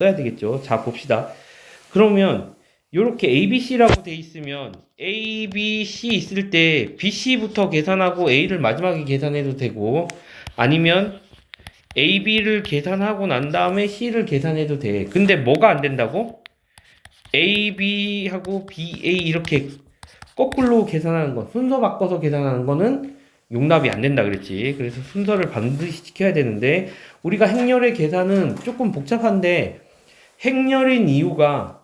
써야 되겠죠. 자, 봅시다. 그러면 이렇게 ABC라고 돼 있으면 A, B, C 있을 때 BC부터 계산하고 A를 마지막에 계산해도 되고 아니면 A, B를 계산하고 난 다음에 C를 계산해도 돼. 근데 뭐가 안 된다고? A, B하고 B, A 이렇게 거꾸로 계산하는 거, 순서 바꿔서 계산하는 거는 용납이 안 된다 그랬지. 그래서 순서를 반드시 지켜야 되는데 우리가 행렬의 계산은 조금 복잡한데 행렬인 이유가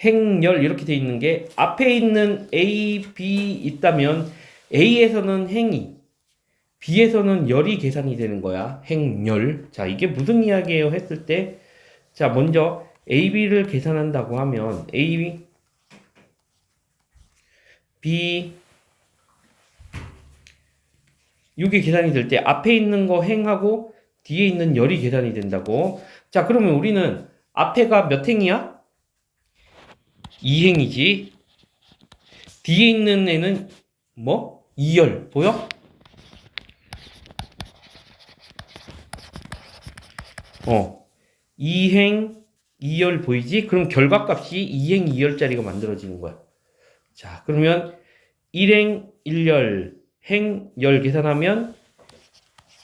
행렬 이렇게 돼 있는 게 앞에 있는 A, B 있다면 A에서는 행이 B에서는 열이 계산이 되는 거야. 행열. 자, 이게 무슨 이야기예요? 했을 때 자, 먼저 A, B를 계산한다고 하면 A, B B 이게 계산이 될 때 앞에 있는 거 행하고 뒤에 있는 열이 계산이 된다고. 자, 그러면 우리는 앞에가 몇 행이야? 2행이지. 뒤에 있는 애는 뭐? 2열. 보여? 어. 2행 2열 보이지? 그럼 결과값이 2행 2열짜리가 만들어지는 거야. 자, 그러면 1행 1열, 행 열 계산하면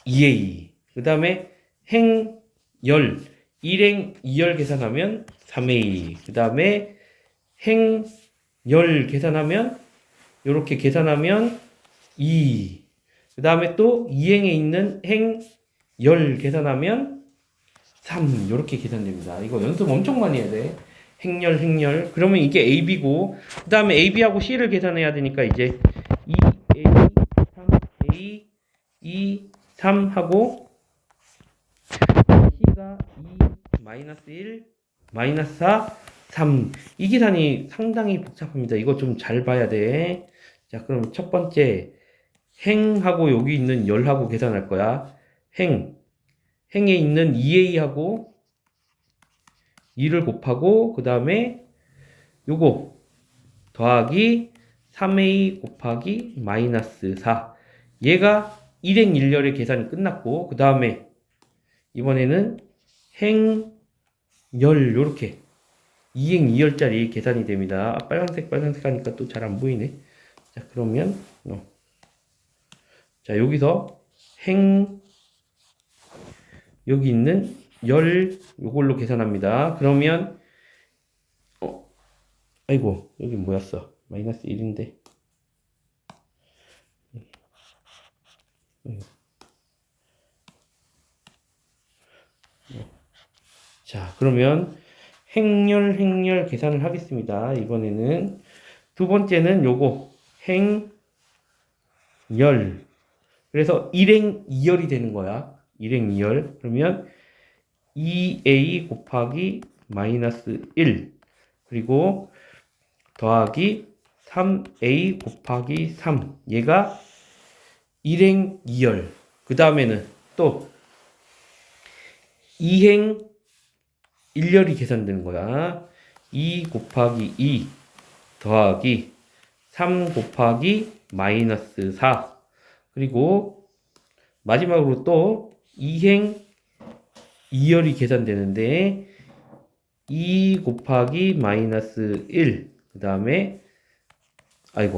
2A. 그 다음에 행 열, 1행 2열 계산하면 3A. 그 다음에 행 열 계산하면 이렇게 계산하면 2. 그 다음에 또 2행에 있는 행 열 계산하면 3 이렇게 계산됩니다. 이거 연습 엄청 많이 해야 돼. 행렬 행렬. 그러면 이게 AB고 그 다음에 AB하고 C를 계산해야 되니까 이제 2A 3A 2 3 하고 C가 2 마이너스 1 마이너스 4 3. 이 계산이 상당히 복잡합니다. 이거 좀 잘 봐야 돼. 자, 그럼 첫 번째 행하고 여기 있는 열하고 계산할 거야. 행 행에 있는 2a하고 2를 곱하고 그 다음에 요거 더하기 3a 곱하기 마이너스 4 얘가 1행 1열의 계산이 끝났고 그 다음에 이번에는 행 열 요렇게 2행 2열짜리 계산이 됩니다 아, 빨간색 빨간색 하니까 또 잘 안 보이네 자 그러면 어. 자 여기서 행 여기 있는 열 요걸로 계산합니다. 그러면 어 아이고 여기 뭐였어? 마이너스 1인데 자 그러면 행렬 행렬 계산을 하겠습니다. 이번에는 두 번째는 요거 행열 그래서 1행 2열이 되는 거야. 1행 2열. 그러면 2a 곱하기 마이너스 1 그리고 더하기 3a 곱하기 3 얘가 1행 2열. 그 다음에는 또 2행 1열이 계산되는 거야. 2 곱하기 2 더하기 3 곱하기 마이너스 4 그리고 마지막으로 또 2행 2열이 계산되는데 2 곱하기 마이너스 1 그 다음에 아이고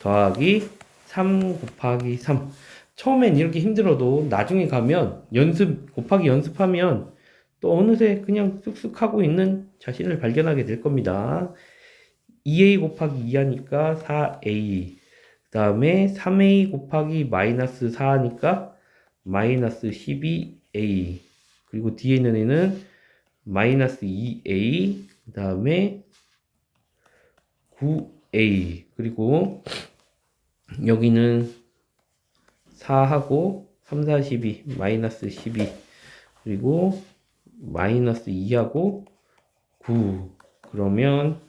더하기 3 곱하기 3 처음엔 이렇게 힘들어도 나중에 가면 연습 곱하기 연습하면 또 어느새 그냥 쓱쓱 하고 있는 자신을 발견하게 될 겁니다. 2a 곱하기 2 하니까 4a 그 다음에 3a 곱하기 마이너스 4 하니까 마이너스 12a 그리고 뒤에 있는 애는 마이너스 2a 그 다음에 9a 그리고 여기는 4하고 3, 4, 12 마이너스 12 그리고 마이너스 2하고 9 그러면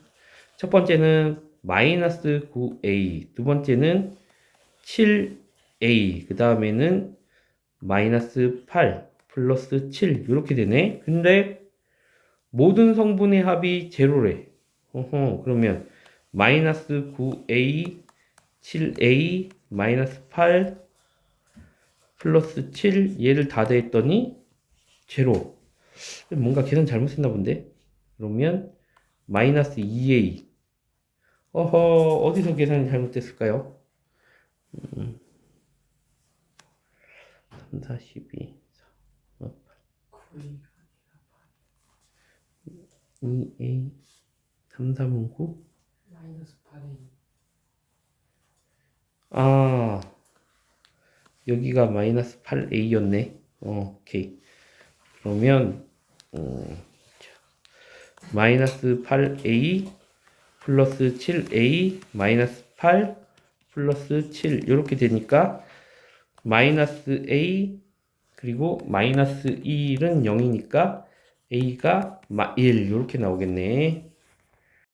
첫 번째는 마이너스 9a 두 번째는 7a 그 다음에는 마이너스 8 플러스 7 이렇게 되네. 근데 모든 성분의 합이 제로래. 어허. 그러면 마이너스 9a 7a 마이너스 8 플러스 7 얘를 다 더했더니 제로 뭔가 계산 잘못했나 본데? 그러면 마이너스 2a 어허 어디서 계산이 잘못됐을까요? 음. 3, 4, 12 2a 3, 3은 9 마이너스 8A 아, 여기가 마이너스 8a였네. 어, 오케이. 그러면, 음, 자, 마이너스 8a 플러스 7a 마이너스 8 플러스 7 이렇게 되니까 마이너스 a 그리고 마이너스 1은 0이니까 a가 1 이렇게 나오겠네.